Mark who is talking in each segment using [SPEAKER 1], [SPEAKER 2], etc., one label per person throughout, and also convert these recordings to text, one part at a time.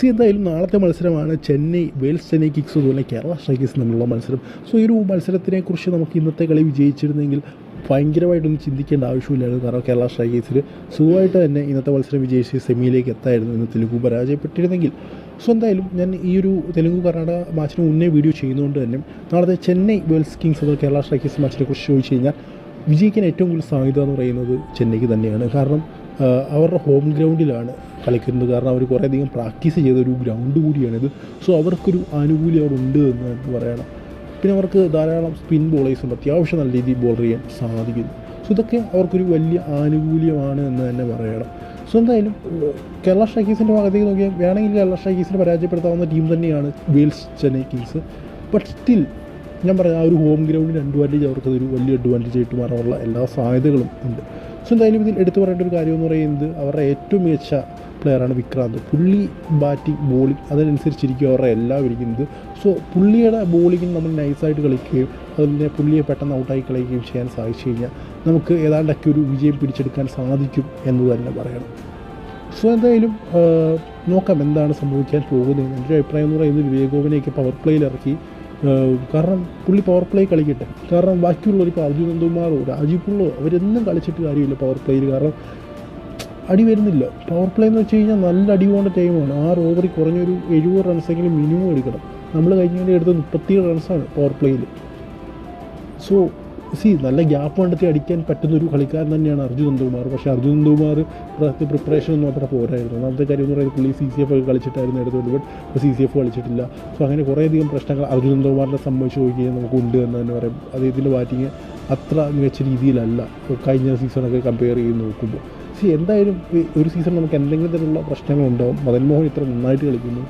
[SPEAKER 1] C എന്തായാലും നാളത്തെ മത്സരമാണ് ചെന്നൈ വെയിൽസ് ചെന്നൈ കിക്സ് അതുപോലെ കേരള സ്ട്രൈക്കേഴ്സ് തമ്മിലുള്ള മത്സരം. സോ ഈ ഒരു മത്സരത്തിനെക്കുറിച്ച് നമുക്ക് ഇന്നത്തെ കളി വിജയിച്ചിരുന്നെങ്കിൽ ഭയങ്കരമായിട്ടൊന്നും ചിന്തിക്കേണ്ട ആവശ്യമില്ലായിരുന്നു. കാരണം കേരള സ്ട്രൈക്കേഴ്സിൽ സുഖമായിട്ട് തന്നെ ഇന്നത്തെ മത്സരം വിജയിച്ച് സെമിയിലേക്ക് എത്തായിരുന്നു ഇന്ന് തെലുഗു പരാജയപ്പെട്ടിരുന്നെങ്കിൽ. സോ എന്തായാലും ഞാൻ ഈ ഒരു തെലുങ്ക് കർണാടക മാച്ചിന് മുന്നേ വീഡിയോ ചെയ്യുന്നതുകൊണ്ട് തന്നെ നാളത്തെ ചെന്നൈ വേൾസ് കിങ്സ് അതോ കേരള സ്ട്രൈക്കേഴ്സ് മാച്ചിനെ കുറിച്ച് ചോദിച്ചു കഴിഞ്ഞാൽ വിജയിക്കാൻ ഏറ്റവും കൂടുതൽ സാധ്യത എന്ന് പറയുന്നത് ചെന്നൈക്ക് തന്നെയാണ്. കാരണം അവരുടെ ഹോം ഗ്രൗണ്ടിലാണ് കളിക്കുന്നത് കാരണം അവർ കുറേയധികം പ്രാക്ടീസ് ചെയ്ത ഒരു ഗ്രൗണ്ട് കൂടിയാണിത് സോ അവർക്കൊരു ആനുകൂല്യം അവിടെ ഉണ്ട് എന്ന് പറയണം പിന്നെ അവർക്ക് ധാരാളം സ്പിൻ ബോളേഴ്സ് ഉണ്ട്. അത്യാവശ്യം നല്ല രീതിയിൽ ബോൾ ചെയ്യാൻ സാധിക്കുന്നു. സോ ഇതൊക്കെ അവർക്കൊരു വലിയ ആനുകൂല്യമാണ് എന്ന് തന്നെ പറയണം സോ എന്തായാലും കേരള സ്ട്രൈക്കേഴ്സിന്റെ ഭാഗത്തേക്ക് നോക്കിയാൽ വേണമെങ്കിൽ കേരള സ്ട്രൈക്കേഴ്സിനെ പരാജയപ്പെടുത്താവുന്ന ടീം തന്നെയാണ് വെയിൽസ് ചെന്നൈ കിങ്സ് ബട്ട് സ്റ്റിൽ ഞാൻ പറയാം ആ ഒരു ഹോം ഗ്രൗണ്ടിന് അഡ്വാന്റേജ് അവർക്ക് ഒരു വലിയ അഡ്വാന്റേജ് ആയിട്ട് മാറാനുള്ള എല്ലാ സാധ്യതകളും ഉണ്ട്. സോ എന്തായാലും ഇതിൽ എടുത്തു പറയേണ്ട ഒരു കാര്യം എന്ന് പറയുന്നത് അവരുടെ ഏറ്റവും മികച്ച പ്ലെയറാണ് വിക്രാന്ത്. പുള്ളി ബാറ്റിംഗ് ബോളിംഗ് അതിനനുസരിച്ചിരിക്കും അവരുടെ എല്ലാം ഇരിക്കുന്നത്. സോ പുള്ളിയുടെ ബോളിങ്ങിന് നമ്മൾ നൈസായിട്ട് കളിക്കുകയും അതുപോലെ പുള്ളിയെ പെട്ടെന്ന് ഔട്ടായി കളിക്കുകയും ചെയ്യാൻ സാധിച്ചു കഴിഞ്ഞാൽ നമുക്ക് ഏതാണ്ടൊക്കെ ഒരു വിജയം പിടിച്ചെടുക്കാൻ സാധിക്കും എന്ന് തന്നെ പറയണം. സോ എന്തായാലും നോക്കാം എന്താണ് സംഭവിക്കാൻ പോകുന്നത്. എന്റെ അഭിപ്രായം എന്ന് പറയുന്നത് വിവേകോവിനെയൊക്കെ പവർ പ്ലേയിൽ ഇറക്കി. കാരണം പുള്ളി പവർ പ്ലേ കളിക്കട്ടെ. കാരണം ബാക്കിയുള്ളവർ ഇപ്പോൾ അർജുൻ നന്ദകുമാറോ രാജീവ് പുള്ളോ അവരൊന്നും കളിച്ചിട്ട് കാര്യമില്ല പവർ പ്ലേയിൽ കാരണം അടി വരുന്നില്ല. പവർ പ്ലേ എന്ന് വെച്ച് കഴിഞ്ഞാൽ നല്ല അടി പോകേണ്ട ടൈമാണ് ആറ് ഓവറിൽ കുറഞ്ഞൊരു എഴുപത് റൺസെങ്കിലും മിനിമം എടുക്കണം. നമ്മൾ കഴിഞ്ഞ എടുത്ത മുപ്പത്തിയേഴ് റൺസാണ് പവർ പ്ലേയിൽ സോ സി നല്ല ഗ്യാപ്പ് കണ്ടെത്തി അടിക്കാൻ പറ്റുന്നൊരു കളിക്കാരൻ തന്നെയാണ് അർജുൻ നന്ദകുമാർ പക്ഷേ അർജുൻ നന്ദകുമാർ പ്രിപ്പറേഷൻ ഒന്നും അത്ര പോരായിരുന്നു. ഒന്നാമത്തെ കാര്യം എന്ന് പറയുന്നത് പുള്ളി സി സി എഫ് ഒക്കെ കളിച്ചിട്ടായിരുന്നു എടുത്തുകൊണ്ട് ബട്ട് ഇപ്പോൾ സി സി എഫ് കളിച്ചിട്ടില്ല. സോ അങ്ങനെ കുറേയധികം പ്രശ്നങ്ങൾ അർജുൻ നന്ദകുമാറിനെ സംബന്ധിച്ച് നോക്കിയാൽ നമുക്ക് ഉണ്ട് എന്ന് തന്നെ പറയാം. അദ്ദേഹത്തിന്റെ ബാറ്റിങ് അത്ര മികച്ച രീതിയിലല്ല. കഴിഞ്ഞ സീസണൊക്കെ കമ്പയർ ചെയ്ത് നോക്കുമ്പോൾ. സി എന്തായാലും ഒരു സീസൺ നമുക്ക് എന്തെങ്കിലും തരത്തിലുള്ള പ്രശ്നങ്ങളുണ്ടാവും മദൻ മോഹൻ ഇത്ര നന്നായിട്ട് കളിക്കുന്നു.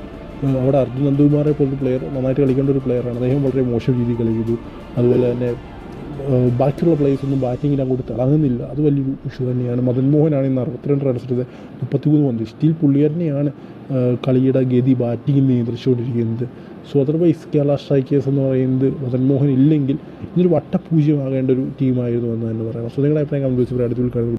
[SPEAKER 1] അവിടെ അർജുൻ നന്ദകുമാറെ പോലൊരു പ്ലെയർ നന്നായിട്ട് കളിക്കേണ്ട ഒരു പ്ലെയറാണ് അദ്ദേഹം വളരെ മോശം രീതിയിൽ കളിക്കുന്നു. അതുപോലെ തന്നെ ബാക്കിയുള്ള പ്ലേയേഴ്സൊന്നും ബാറ്റിങ്ങിൽ അങ്ങോട്ട് തിളങ്ങുന്നില്ല അത് വലിയൊരു ഇഷ്യൂ തന്നെയാണ്. മദൻ മോഹനാണ് ഇന്ന് അറുപത്തിരണ്ട് റൺസ് എടുത്തത്. മുപ്പത്തിമൂന്ന് പന്ത് സ്റ്റിൽ പുള്ളി തന്നെയാണ് കളിയുടെ ഗതി ബാറ്റിങ്ങിൽ നിയന്ത്രിച്ചുകൊണ്ടിരിക്കുന്നത്. സോ അതർവൈസ് കേരള സ്ട്രൈക്കേഴ്സ് എന്ന് പറയുന്നത് മദൻ മോഹൻ ഇല്ലെങ്കിൽ ഇന്നൊരു വട്ടപൂജ്യമാകേണ്ട ഒരു ടീമായിരുന്നു എന്ന് തന്നെ പറയാം. സോ നിങ്ങളുടെ അഭിപ്രായം കമ്പ്യൂസ് അടുത്ത് അടുത്തുള്ള